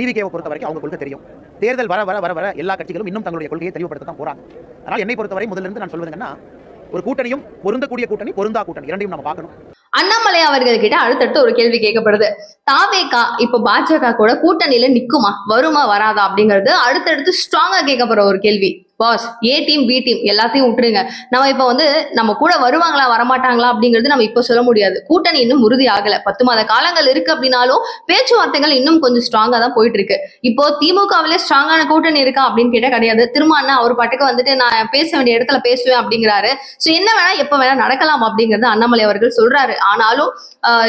டிவிகேவை பொறுத்த வரைக்கும் அவங்க கொள்கை தெரியும். தேர்தல் வர வர வர வர எல்லா கட்சிகளும் இன்னும் தங்களுடைய கொள்கையை தெளிவுபடுத்த தான் போறாங்க. அதனால் என்னை பொறுத்தவரை முதல்ல இருந்து நான் சொல்வது ஒரு கூட்டணியும் பொருந்தக்கூடிய கூட்டணி பொருந்தா கூட்டணி இரண்டையும் நம்ம பார்க்கணும். அண்ணாமலை அவர்கள்கிட்ட அடுத்தடுத்து ஒரு கேள்வி கேட்கப்படுது. தாவேகா இப்ப பாஜக கூட கூட்டணியில நிக்குமா? வருமா வராதா அப்படிங்கிறது அடுத்தடுத்து ஸ்ட்ராங்கா கேட்கப்படுற ஒரு கேள்வி. Boss A team B team எல்லாத்தையும் விட்டுருங்க. நம்ம இப்ப வந்து நம்ம கூட வருவாங்களா வரமாட்டாங்களா அப்படிங்கிறது நம்ம இப்ப சொல்ல முடியாது. கூட்டணி இன்னும் உறுதி ஆகல. பத்து மாத காலங்கள் இருக்கு அப்படின்னாலும் பேச்சுவார்த்தைகள் இன்னும் கொஞ்சம் ஸ்ட்ராங்கா தான் போயிட்டு இருக்கு இப்போ திமுகவிலே ஸ்ட்ராங்கான கூட்டணி இருக்கா அப்படின்னு கேட்டா கிடையாது. திரும்ப அண்ணா அவர் பாட்டுக்கு வந்துட்டு நான் பேச வேண்டிய இடத்துல பேசுவேன் அப்படிங்கிறாரு. சோ என்ன வேணா எப்ப வேணா நடக்கலாம் அப்படிங்கறது அண்ணாமலை அவர்கள் சொல்றாரு. ஆனாலும்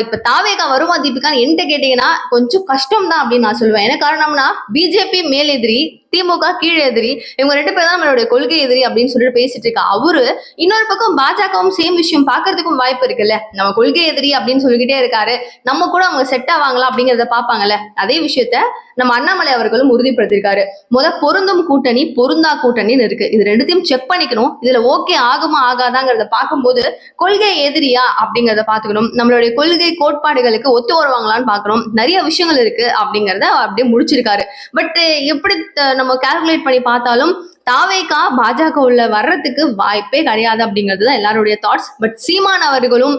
இப்போ இப்ப தாவேகா வருமா தீபிகான்னு என்கிட்ட கேட்டீங்கன்னா கொஞ்சம் கஷ்டம் தான் அப்படின்னு நான் சொல்லுவேன். என்ன காரணம்னா பிஜேபி மேலெதிரி திமுக கீழ எதிரி இவங்க ரெண்டு பேரும் தான் நம்மளுடைய கொள்கை எதிரி அப்படின்னு சொல்லிட்டு பேசிட்டு இருக்கா. அவரு இன்னொரு பக்கம் பாஜகவும் சேம் விஷயம் பாக்குறதுக்கும் வாய்ப்பு இருக்குல்ல. நம்ம கொள்கை எதிரி அப்படின்னு சொல்லிக்கிட்டே இருக்காரு. நம்ம கூட அவங்க செட் ஆவாங்களா அப்படிங்கறத பாப்பாங்கல்ல அதே விஷயத்த நம்ம அண்ணாமலை அவர்களும் உறுதிப்படுத்திருக்காரு முத பொருந்தும் கூட்டணி பொருந்தா கூட்டணின்னு இருக்கு. இது ரெண்டுத்தையும் செக் பண்ணிக்கணும். இதுல ஓகே ஆகுமா ஆகாதாங்கிறத பார்க்கும்போது கொள்கை எதிரியா அப்படிங்கறத பாத்துக்கணும் நம்மளுடைய கொள்கை கோட்பாடுகளுக்கு ஒத்து வருவாங்களான்னு பார்க்கணும். நிறைய விஷயங்கள் இருக்கு அப்படிங்கறத அப்படியே முடிச்சிருக்காரு. பட் எப்படி நம்ம கால்குலேட் பண்ணி பார்த்தாலும் தாவேக்கா பாஜக உள்ள வர்றதுக்கு வாய்ப்பே கிடையாது அப்படிங்கிறது தான் எல்லாருடைய தாட்ஸ் பட் சீமான் அவர்களும்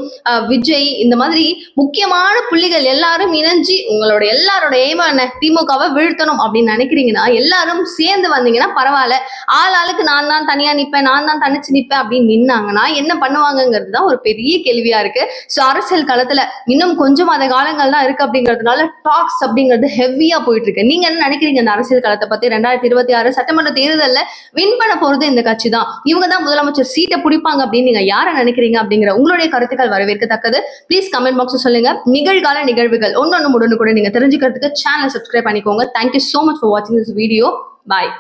விஜய் இந்த மாதிரி முக்கியமான புள்ளிகள் எல்லாரும் இணைஞ்சு உங்களோட எல்லாரோட எய்மா என்ன திமுகவை வீழ்த்தணும் அப்படின்னு நினைக்கிறீங்கன்னா எல்லாரும் சேர்ந்து வந்தீங்கன்னா பரவாயில்ல. ஆள் ஆளுக்கு நான் தான் தனியா நிப்பேன் நான் தான் தனிச்சு நிப்பேன் அப்படின்னு நின்னாங்கன்னா என்ன பண்ணுவாங்கங்கிறது தான் ஒரு பெரிய கேள்வியா இருக்கு. ஸோ அரசியல் களத்துல இன்னும் கொஞ்சம் அந்த காலங்கள் தான் இருக்கு அப்படிங்கிறதுனால டாக்ஸ் அப்படிங்கிறது ஹெவியா போயிட்டு இருக்கு. நீங்க என்ன நினைக்கிறீங்க இந்த அரசியல் களத்தை பத்தி? ரெண்டாயிரத்தி இருபத்தி ஆறு சட்டமன்ற தேர்தலில் வின் பண்ண போறது இந்த கட்சி தான். இவங்க தான் முதலமைச்சர் சீட்டை பிடிப்பாங்க அப்படின்னு நீங்க யாரை நினைக்கிறீங்க அப்படிங்கிற உங்களுடைய கருத்துக்கள் வரவேற்கத்தக்கது. ப்ளீஸ் கமெண்ட் பாக்ஸ் சொல்லுங்க. நிகழ்கால நிகழ்வுகள் ஒன்னொன்னு உடனே கூட நீங்க தெரிஞ்சுக்கிறதுக்கு சேனல் சப்ஸ்கிரைப் பண்ணிக்கோங்க. Thank you so much for வாட்சிங் திஸ் வீடியோ பாய்